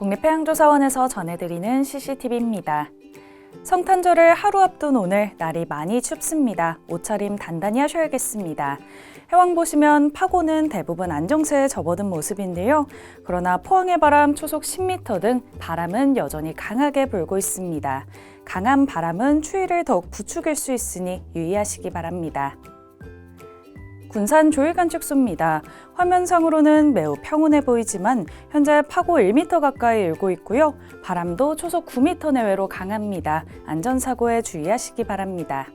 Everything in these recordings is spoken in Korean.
국립해양조사원에서 전해드리는 CCTV입니다. 성탄절을 하루 앞둔 오늘 날이 많이 춥습니다. 옷차림 단단히 하셔야겠습니다. 해왕 보시면 파고는 대부분 안정세에 접어든 모습인데요. 그러나 포항의 바람 초속 10m 등 바람은 여전히 강하게 불고 있습니다. 강한 바람은 추위를 더욱 부추길 수 있으니 유의하시기 바랍니다. 군산 조일관측소입니다. 화면상으로는 매우 평온해 보이지만 현재 파고 1m 가까이 일고 있고요. 바람도 초속 9m 내외로 강합니다. 안전사고에 주의하시기 바랍니다.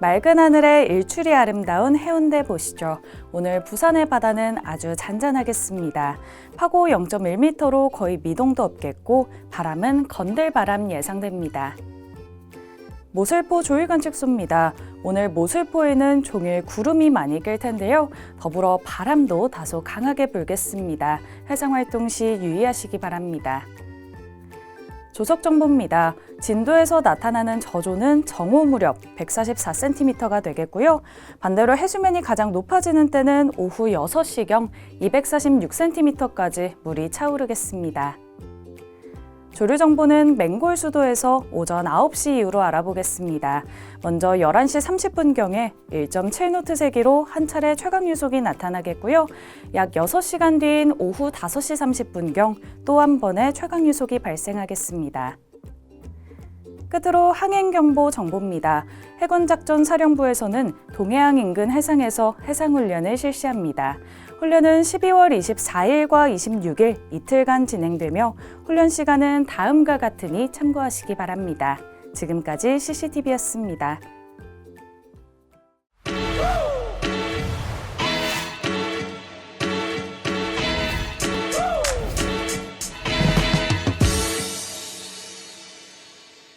맑은 하늘에 일출이 아름다운 해운대 보시죠. 오늘 부산의 바다는 아주 잔잔하겠습니다. 파고 0.1m로 거의 미동도 없겠고 바람은 건들바람 예상됩니다. 모슬포 조일관측소입니다. 오늘 모슬포에는 종일 구름이 많이 낄 텐데요. 더불어 바람도 다소 강하게 불겠습니다. 해상 활동 시 유의하시기 바랍니다. 조석 정보입니다. 진도에서 나타나는 저조는 정오 무렵 144cm가 되겠고요. 반대로 해수면이 가장 높아지는 때는 오후 6시경 246cm까지 물이 차오르겠습니다. 조류 정보는 맹골 수도에서 오전 9시 이후로 알아보겠습니다. 먼저 11시 30분경에 1.7노트 세기로 한 차례 최강 유속이 나타나겠고요. 약 6시간 뒤인 오후 5시 30분경 또 한 번의 최강 유속이 발생하겠습니다. 끝으로 항행경보 정보입니다. 해군작전 사령부에서는 동해안 인근 해상에서 해상훈련을 실시합니다. 훈련은 12월 24일과 26일 이틀간 진행되며 훈련 시간은 다음과 같으니 참고하시기 바랍니다. 지금까지 CCTV였습니다.